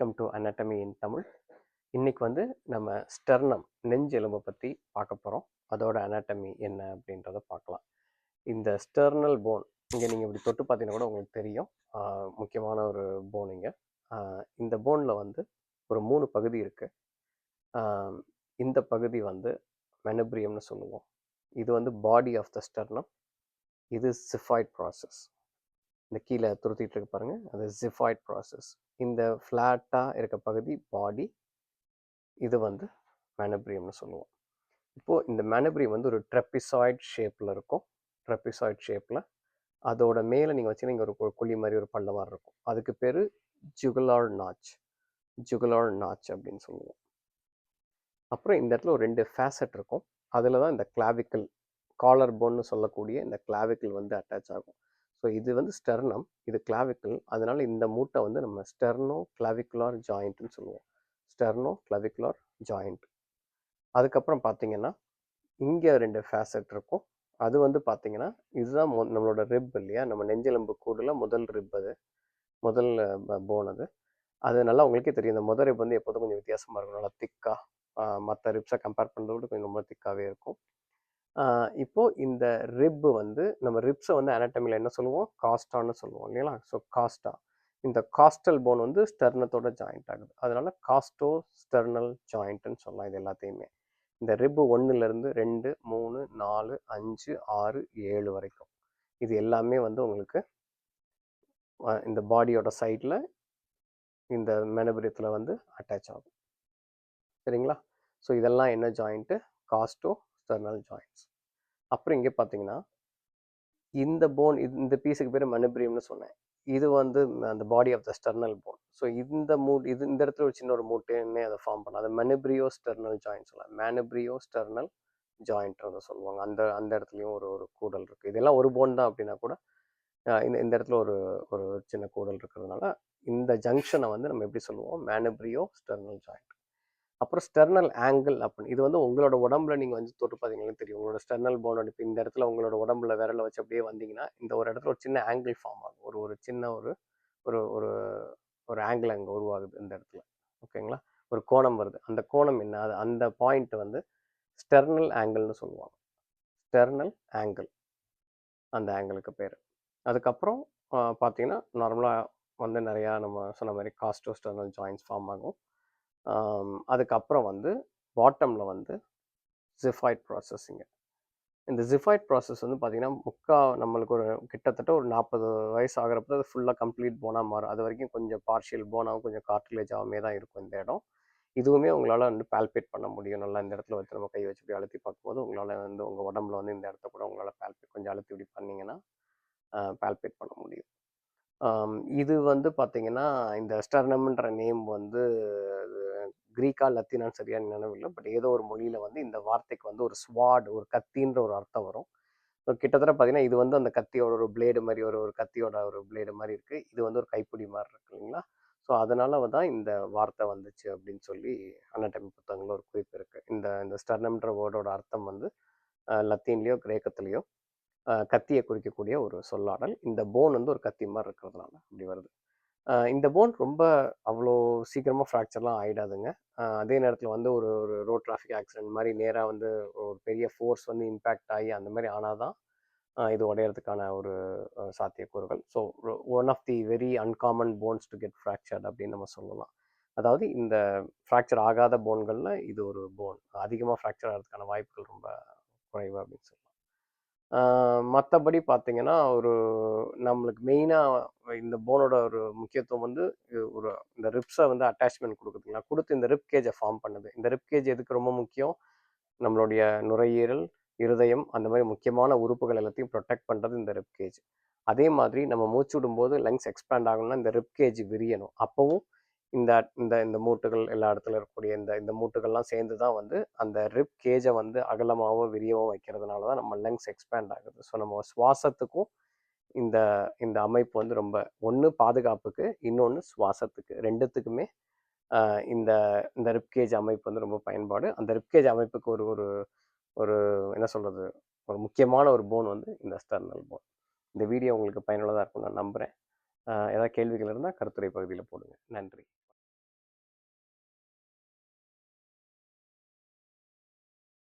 Welcome to anatomy in Tamil இன்னைக்கு வந்து நம்ம ஸ்டெர்னம் நெஞ்சு எலும்பை பற்றி பார்க்க போகிறோம் அதோட அனாட்டமி என்ன அப்படின்றத பார்க்கலாம். இந்த ஸ்டெர்னல் போன் இங்கே நீங்கள் இப்படி தொட்டு பார்த்தீங்கன்னா கூட உங்களுக்கு தெரியும். முக்கியமான ஒரு போன் இங்கே. இந்த போனில் வந்து ஒரு மூணு பகுதி இருக்குது இந்த பகுதி வந்து மெனப்ரியம்னு சொல்லுவோம். இது வந்து பாடி ஆஃப் த ஸ்டெர்னம் இது சிஃபாய்ட் ப்ராசஸ் இந்த கீழே துருத்திட்டு இருக்க பாருங்க. அது ஜிஃபாய்ட் ப்ராசஸ். இந்த ஃப்ளாட்டாக இருக்க பகுதி பாடி இது வந்து மெனப்ரியம்னு சொல்லுவோம். இப்போது இந்த மெனப்ரியம் வந்து ஒரு ட்ரெப்பிசாய்ட் ஷேப்பில் இருக்கும். ட்ரெப்பிசாய்ட் ஷேப்பில் அதோட மேலே நீங்கள் வச்சீங்கன்னா இங்கே ஒரு கு- குழி மாதிரி ஒரு பள்ள மாதிரி இருக்கும். அதுக்கு பேர் ஜுகுலார் நாச். ஜுகுலார் நாச் அப்படின்னு சொல்லுவோம். அப்புறம் இந்த இடத்துல ஒரு ரெண்டு ஃபேசட் இருக்கும். அதில் தான் இந்த கிளாவிக்கல் காலர் போன்னு சொல்லக்கூடிய இந்த கிளாவிக்கல் வந்து அட்டாச் ஆகும். ஸோ இது வந்து ஸ்டெர்னம் இது கிளாவிக்கல் அதனால் இந்த மூட்டை வந்து நம்ம ஸ்டெர்னோ கிளாவிகுலார் ஜாயிண்ட்னு சொல்லுவோம். ஸ்டெர்னோ கிளாவிகுலார் ஜாயிண்ட் அதுக்கப்புறம் பார்த்தீங்கன்னா இங்கே ரெண்டு ஃபேசட் இருக்கும். அது வந்து பார்த்தீங்கன்னா இதுதான் மொ- நம்மளோட ரிப் இல்லையா? நம்ம நெஞ்செலும்பு கூடுல முதல் ரிப் அது. முதல் போன் அது. அது நல்லா உங்களுக்கே தெரியும். இந்த முதல் ரிப் வந்து எப்போதும் கொஞ்சம் வித்தியாசமாக இருக்கும். நல்லா திக்காக மற்ற ரிப்ஸை கம்பேர் பண்ணுறத விட கொஞ்சம் ரொம்ப திக்காகவே இருக்கும். இப்போது இந்த ரிப்பு வந்து நம்ம ரிப்ஸை வந்து anatomy-ல என்ன சொல்லுவோம்? காஸ்டான்னு சொல்லுவோம் இல்லைங்களா? ஸோ காஸ்டா இந்த காஸ்டல் போன் வந்து ஸ்டெர்னத்தோட ஜாயிண்ட் ஆகுது. அதனால காஸ்டோ ஸ்டெர்னல் ஜாயிண்ட்னு சொல்லலாம் இது எல்லாத்தையுமே. இந்த ரிப்பு ஒன்றுலேருந்து ரெண்டு மூணு நாலு அஞ்சு ஆறு ஏழு வரைக்கும். இது எல்லாமே வந்து உங்களுக்கு இந்த பாடியோட சைடில் இந்த மெனபிரியத்தில் வந்து அட்டாச் ஆகும். சரிங்களா? ஸோ இதெல்லாம் என்ன ஜாயிண்ட்டு காஸ்டோ எக்ஸ்டர்னல் ஜாயிண்ட்ஸ் அப்புறம் இங்கே பார்த்தீங்கன்னா இந்த போன் இந்த பீஸுக்கு பேர் மெனபிரியம்னு சொன்னேன். இது வந்து அந்த body of the sternal bone so இந்த மூட் இது இந்த இடத்துல ஒரு சின்ன ஒரு மூட்டுன்னே அதை ஃபார்ம் பண்ணலாம். அது மெனுப்ரியோ ஸ்டெர்னல் ஜாயிண்ட் சொல்லலாம். மேனப்ரியோ ஸ்டெர்னல் ஜாயிண்ட்ன்றதை சொல்லுவாங்க. அந்த அந்த இடத்துலையும் ஒரு ஒரு கூடல் இருக்குது இதெல்லாம் ஒரு போன் தான் அப்படின்னா கூட இந்த இந்த இடத்துல ஒரு ஒரு சின்ன கூடல் இருக்கிறதுனால இந்த ஜங்ஷனை வந்து நம்ம எப்படி சொல்லுவோம்? மேனப்ரியோ ஸ்டெர்னல் ஜாயிண்ட் அப்புறம் ஸ்டெர்னல் ஆங்கிள் அப்படின்னு இது வந்து உங்களோட உடம்புல நீங்கள் வந்து தொட்டு பார்த்தீங்கன்னா தெரியும். உங்களோட ஸ்டெர்னல் போன் இப்போ இந்த இடத்துல உங்களோட உடம்புல விரலை வச்சு அப்படியே வந்தீங்கன்னா இந்த ஒரு இடத்துல ஒரு சின்ன ஆங்கிள் ஃபார்ம் ஆகும். ஒரு ஒரு சின்ன ஒரு ஒரு ஒரு ஒரு ஆங்கிள் அங்கே உருவாகுது இந்த இடத்துல. ஓகேங்களா? ஒரு கோணம் வருது. அந்த கோணம் என்ன? அது அந்த பாயிண்ட் வந்து ஸ்டெர்னல் ஆங்கிள்னு சொல்லுவாங்க. ஸ்டெர்னல் ஆங்கிள் அந்த ஆங்கிளுக்கு பேர். அதுக்கப்புறம் பார்த்தீங்கன்னா நார்மலாக வந்து நிறையா நம்ம சொன்ன மாதிரி காஸ்டோஸ்டர்னல் ஜாயின்ஸ் ஃபார்ம் ஆகும். அதுக்கப்புறம் வந்து பாட்டமில் வந்து ஜிஃபாய்ட் ப்ராசஸிங்க இந்த ஜிஃபாய்ட் ப்ராசஸ் வந்து பார்த்திங்கன்னா முக்கா நம்மளுக்கு ஒரு கிட்டத்தட்ட ஒரு நாற்பது வயசு ஆகிறப்ப அது ஃபுல்லாக கம்ப்ளீட் போனாக மாறும். அது வரைக்கும் கொஞ்சம் பார்ஷியல் போனாகவும் கொஞ்சம் கார்டிலேஜாகவுமே தான் இருக்கும் இந்த இடம். இதுவுமே உங்களால் வந்து பால்பேட் பண்ண முடியும். நல்லா இந்த இடத்துல வச்சு நம்ம கை வச்சு இப்படி அழுத்தி பார்க்கும்போது உங்களால் வந்து உங்கள் உடம்புல வந்து இந்த இடத்த கூட உங்களால் பால்பேட் கொஞ்சம் அழுத்தி இப்படி பண்ணிங்கன்னா பால்பேட் பண்ண முடியும். இது வந்து பார்த்திங்கன்னா இந்த ஸ்டர்னம்ன்ற நேம் வந்து கிரீக்கா லத்தீனான்னு சரியான நினைவில்லை பட் ஏதோ ஒரு மொழியில் வந்து இந்த வார்த்தைக்கு வந்து ஒரு ஸ்வாட் ஒரு கத்தின்ற ஒரு அர்த்தம் வரும். ஸோ கிட்டத்தட்ட பார்த்தீங்கன்னா இது வந்து அந்த கத்தியோட ஒரு பிளேடு மாதிரி ஒரு ஒரு கத்தியோட ஒரு பிளேடு மாதிரி இருக்குது இது வந்து ஒரு கைப்பிடி மாதிரி இருக்கு இல்லைங்களா? ஸோ அதனால தான் இந்த வார்த்தை வந்துச்சு அப்படின்னு சொல்லி அன்னடமி புத்தகங்களில் ஒரு குறிப்பு இருக்குது இந்த இந்த ஸ்டர்னம்ன்ற வேர்டோட அர்த்தம் வந்து லத்தீன்லேயோ கிரேக்கத்துலேயோ கத்தியை குறிக்கக்கூடிய ஒரு சொல்லாடல். இந்த போன் வந்து ஒரு கத்தி மாதிரி இருக்கிறதுனால அப்படி வருது. இந்த போன் ரொம்ப அவ்வளோ சீக்கிரமாக ஃப்ராக்சர்லாம் ஆகிடாதுங்க அதே நேரத்தில் வந்து ஒரு ஒரு ரோட் டிராஃபிக் ஆக்சிடென்ட் மாதிரி நேராக வந்து ஒரு பெரிய ஃபோர்ஸ் வந்து இம்பேக்ட் ஆகி அந்த மாதிரி ஆனால் தான் இது உடையறதுக்கான ஒரு சாத்தியக்கூறுகள். So one of the very uncommon bones to get fractured அப்படின்னு நம்ம சொல்லலாம். அதாவது இந்த ஃப்ராக்சர் ஆகாத போன்களில் இது ஒரு போன் அதிகமாக ஃப்ராக்சர் ஆகிறதுக்கான வாய்ப்புகள் ரொம்ப குறைவு அப்படின்னு சொல்லலாம். மற்றபடி பார்த்தீங்கன்னா ஒரு நம்மளுக்கு மெயினாக இந்த போனோட ஒரு முக்கியத்துவம் வந்து ஒரு இந்த ரிப்ஸை வந்து அட்டாச்மெண்ட் கொடுக்குதுங்களா? கொடுத்து இந்த ரிப் கேஜை ஃபார்ம் பண்ணுது. இந்த ரிப் கேஜ் எதுக்கு ரொம்ப முக்கியம்? நம்மளுடைய நுரையீரல் இருதயம் அந்த மாதிரி முக்கியமான உறுப்புகள் எல்லாத்தையும் ப்ரொடெக்ட் பண்ணுறது இந்த ரிப் கேஜ் அதே மாதிரி நம்ம மூச்சு விடும்போது லங்ஸ் எக்ஸ்பேண்ட் ஆகணும்னா இந்த ரிப் கேஜ் விரியணும். அப்போவும் இந்த இந்த இந்த மூட்டுகள் எல்லா இடத்துல இருக்கக்கூடிய இந்த இந்த மூட்டுகள்லாம் சேர்ந்து தான் வந்து அந்த ரிப் கேஜை வந்து அகலமாகவும் விரியவும் வைக்கிறதுனால தான் நம்ம லங்ஸ் எக்ஸ்பேண்ட் ஆகுது. ஸோ நம்ம சுவாசத்துக்கும் இந்த இந்த அமைப்பு வந்து ரொம்ப ஒன்று பாதுகாப்புக்கு இன்னொன்று சுவாசத்துக்கு ரெண்டுத்துக்குமே இந்த இந்த ரிப்கேஜ் அமைப்பு வந்து ரொம்ப பயன்பாடு. அந்த ரிப்கேஜ் அமைப்புக்கு ஒரு ஒரு ஒரு என்ன சொல்கிறது ஒரு முக்கியமான ஒரு போன் வந்து இந்த ஸ்டர்னல் போன். இந்த வீடியோ உங்களுக்கு பயனுள்ளதாக இருக்கும் நான் நம்புகிறேன் ஏதாவது கேள்விகள் இருந்தால் கருத்துரை பகுதியில் போடுங்க. நன்றி.